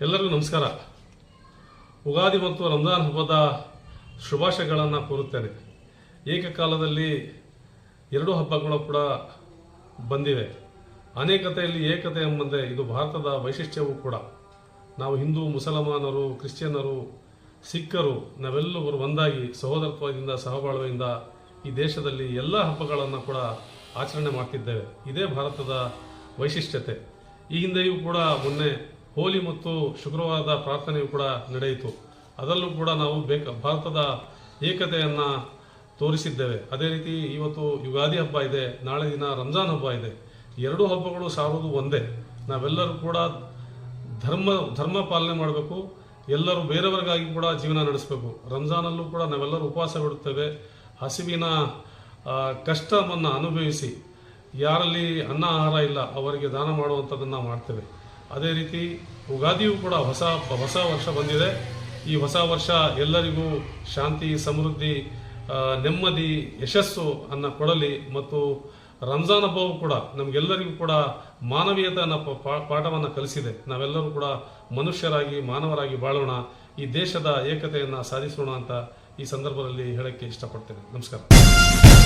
ಎಲ್ಲರಿಗೂ ನಮಸ್ಕಾರ. ಉಗಾದಿ ಮತ್ತು ರಂಜಾನ್ ಹಬ್ಬದ ಶುಭಾಶಯಗಳನ್ನು ಕೋರುತ್ತೇನೆ. ಏಕಕಾಲದಲ್ಲಿ ಎರಡು ಹಬ್ಬಗಳು ಕೂಡ ಬಂದಿವೆ. ಅನೇಕತೆಯಲ್ಲಿ ಏಕತೆ ಎಂಬಂತೆ ಇದು ಭಾರತದ ವೈಶಿಷ್ಟ್ಯವೂ ಕೂಡ. ನಾವು ಹಿಂದೂ, ಮುಸಲ್ಮಾನರು ಕ್ರಿಶ್ಚಿಯನ್ನರು ಸಿಖ್ಖರು ನಾವೆಲ್ಲರೂ ಒಂದಾಗಿ ಸಹೋದರತ್ವದಿಂದ, ಸಹಬಾಳ್ವೆಯಿಂದ ಈ ದೇಶದಲ್ಲಿ ಎಲ್ಲ ಹಬ್ಬಗಳನ್ನು ಕೂಡ ಆಚರಣೆ ಮಾಡ್ತಿದ್ದೇವೆ. ಇದೇ ಭಾರತದ ವೈಶಿಷ್ಟ್ಯತೆ. ಈ ಹಿಂದೆಯೂ ಕೂಡ ಮೊನ್ನೆ ಹೋಲಿ ಮತ್ತು ಶುಕ್ರವಾರದ ಪ್ರಾರ್ಥನೆಯೂ ಕೂಡ ನಡೆಯಿತು. ಅದರಲ್ಲೂ ಕೂಡ ನಾವು ಬೇಕ, ಭಾರತದ ಏಕತೆಯನ್ನು ತೋರಿಸಿದ್ದೇವೆ. ಅದೇ ರೀತಿ ಇವತ್ತು ಯುಗಾದಿ ಹಬ್ಬ ಇದೆ, ನಾಳೆ ದಿನ ರಂಜಾನ್ ಹಬ್ಬ ಇದೆ. ಎರಡೂ ಹಬ್ಬಗಳು ಸಾರುವುದು ಒಂದೇ. ನಾವೆಲ್ಲರೂ ಕೂಡ ಧರ್ಮ ಧರ್ಮ ಪಾಲನೆ ಮಾಡಬೇಕು. ಎಲ್ಲರೂ ಬೇರೆಯವರಿಗಾಗಿ ಕೂಡ ಜೀವನ ನಡೆಸಬೇಕು. ರಂಜಾನಲ್ಲೂ ಕೂಡ ನಾವೆಲ್ಲರೂ ಉಪವಾಸ ಬಿಡುತ್ತೇವೆ ಹಸಿವಿನ ಕಷ್ಟವನ್ನು ಅನುಭವಿಸಿ, ಯಾರಲ್ಲಿ ಅನ್ನ ಆಹಾರ ಇಲ್ಲ, ಅವರಿಗೆ ದಾನ ಮಾಡುವಂಥದ್ದನ್ನು ಮಾಡ್ತೇವೆ. ಅದೇ ರೀತಿ ಉಗಾದಿಯೂ ಕೂಡ ಹೊಸ ಹೊಸ ವರ್ಷ ಬಂದಿದೆ. ಈ ಹೊಸ ವರ್ಷ ಎಲ್ಲರಿಗೂ ಶಾಂತಿ, ಸಮೃದ್ಧಿ ನೆಮ್ಮದಿ, ಯಶಸ್ಸು ಅನ್ನ ಕೊಡಲಿ ಮತ್ತು ರಂಜಾನ್ ಹಬ್ಬವು ಕೂಡ ನಮಗೆಲ್ಲರಿಗೂ ಕೂಡ ಮಾನವೀಯತೆಯನ್ನು ಪಾಠವನ್ನು ಕಲಿಸಿದೆ. ನಾವೆಲ್ಲರೂ ಕೂಡ ಮನುಷ್ಯರಾಗಿ, ಮಾನವರಾಗಿ ಬಾಳೋಣ. ಈ ದೇಶದ ಏಕತೆಯನ್ನು ಸಾಧಿಸೋಣ ಅಂತ ಈ ಸಂದರ್ಭದಲ್ಲಿ ಹೇಳಕ್ಕೆ ಇಷ್ಟಪಡ್ತೇನೆ. ನಮಸ್ಕಾರ.